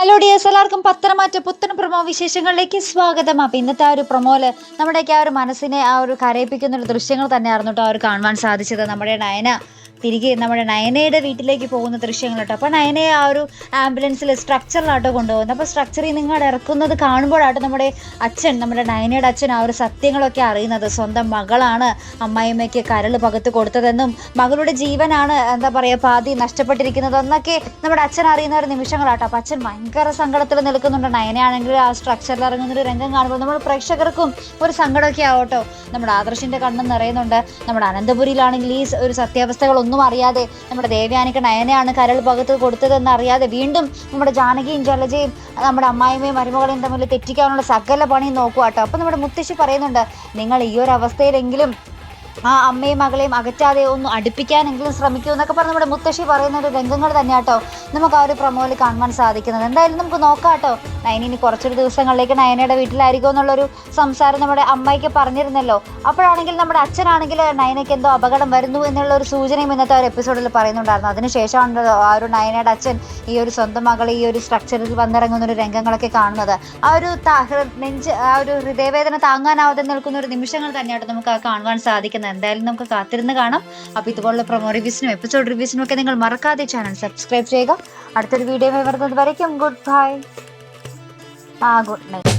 Hello dears എല്ലാവർക്കും പത്രമാറ്റ പുത്തൻ promo വിശേഷങ്ങളിലേക്ക് സ്വാഗതം. അപ്പം ഇന്നത്തെ ആ ഒരു പ്രൊമോൽ നമ്മുടെയൊക്കെ ആ ഒരു മനസ്സിനെ ആ ഒരു കരയിപ്പിക്കുന്ന ഒരു ദൃശ്യങ്ങൾ തന്നെയായിരുന്നു കേട്ടോ അവർ കാണുവാൻ സാധിച്ചത്. നമ്മുടെ നയന തിരികെ നമ്മുടെ നയനയുടെ വീട്ടിലേക്ക് പോകുന്ന ദൃശ്യങ്ങൾ കേട്ടോ അപ്പോൾ നയനയെ ആ ഒരു ആംബുലൻസിൽ സ്ട്രക്ചറിലാട്ടോ കൊണ്ടുപോകുന്നത്. അപ്പോൾ സ്ട്രക്ചറിൽ നിങ്ങൾ ഇറക്കുന്നത് കാണുമ്പോഴാട്ടോ നമ്മുടെ അച്ഛൻ നമ്മുടെ നയനയുടെ അച്ഛൻ ആ ഒരു സത്യങ്ങളൊക്കെ അറിയുന്നത്. സ്വന്തം മകളാണ് അമ്മായിമ്മയ്ക്ക് കരൾ പകത്ത് കൊടുത്തതെന്നും മകളുടെ ജീവനാണ് എന്താ പറയുക പാതി നഷ്ടപ്പെട്ടിരിക്കുന്നതെന്നൊക്കെ നമ്മുടെ അച്ഛൻ അറിയുന്ന ഒരു നിമിഷങ്ങളാട്ടോ. അപ്പം അച്ഛൻ ഭയങ്കര സങ്കടത്തിൽ നിൽക്കുന്നുണ്ട്. നയനയാണെങ്കിൽ ആ സ്ട്രക്ചറിൽ ഇറങ്ങുന്ന ഒരു രംഗം കാണുമ്പോൾ നമ്മൾ പ്രേക്ഷകർക്കും ഒരു സങ്കടമൊക്കെ ആവട്ടോ. നമ്മുടെ ആദർശിന്റെ കണ്ണും നിറയുന്നുണ്ട്. നമ്മുടെ അനന്തപുരിയിലാണെങ്കിൽ ഈ ഒരു സത്യാവസ്ഥകളൊന്നും അറിയാതെ നമ്മുടെ ദേവയാനിക്ക് നയനയാണ് കരൾ ഭാഗത്ത് കൊടുത്തതെന്ന് അറിയാതെ വീണ്ടും നമ്മുടെ ജാനകിയും ജലജയും നമ്മുടെ അമ്മായിമ്മയും മരുമകളെയും തമ്മിൽ തെറ്റിക്കാനുള്ള സകല പണിയും നോക്കുക കേട്ടോ. അപ്പം നമ്മുടെ മുത്തശ്ശി പറയുന്നുണ്ട് നിങ്ങൾ ഈ ഒരു അവസ്ഥയിലെങ്കിലും ആ അമ്മയും മകളെയും അകറ്റാതെ ഒന്ന് അടുപ്പിക്കാനെങ്കിലും ശ്രമിക്കൂ എന്നൊക്കെ പറഞ്ഞ് നമ്മുടെ മുത്തശ്ശി പറയുന്ന ഒരു രംഗങ്ങൾ തന്നെ കേട്ടോ നമുക്ക് ആ ഒരു പ്രമോയിൽ കാണുവാൻ സാധിക്കുന്നത്. എന്തായാലും നമുക്ക് നോക്കാം കേട്ടോ. നയനി ഇനി കുറച്ചൊരു ദിവസങ്ങളിലേക്ക് നയനയുടെ വീട്ടിലായിരിക്കും എന്നുള്ളൊരു സംസാരം നമ്മുടെ അമ്മയ്ക്ക് പറഞ്ഞിരുന്നല്ലോ. അപ്പോഴാണെങ്കിൽ നമ്മുടെ അച്ഛനാണെങ്കിൽ നയനയ്ക്ക് എന്തോ അപകടം വരുന്നു എന്നുള്ള ഒരു സൂചനയും ഇന്നത്തെ ഒരു എപ്പിസോഡിൽ പറയുന്നുണ്ടായിരുന്നു. അതിനുശേഷമാണ് ആ ഒരു നയനയുടെ അച്ഛൻ ഈ ഒരു സ്വന്തം മകൾ ഈ ഒരു സ്ട്രക്ചറിൽ വന്നിറങ്ങുന്ന ഒരു രംഗങ്ങളൊക്കെ കാണുന്നത്. ആ ഒരു നെഞ്ച് ആ ഒരു ഹൃദയവേദന താങ്ങാനാവാതെ നിൽക്കുന്ന ഒരു നിമിഷങ്ങൾ തന്നെയാണ് നമുക്ക് കാണുവാൻ സാധിക്കുന്നത് എന്തായാലും നമുക്ക് കാത്തിരുന്ന് കാണാം. അപ്പോൾ ഇതുപോലുള്ള പ്രൊമോ റിവ്യൂസിനും എപ്പിസോഡ് റിവ്യൂസിനും ഒക്കെ നിങ്ങൾ മറക്കാതെ ചാനൽ സബ്സ്ക്രൈബ് ചെയ്യുക. അടുത്തൊരു വീഡിയോ വരുന്നത് വരയ്ക്കും. ഗുഡ് ബൈ ആ ഗുഡ് നൈറ്റ്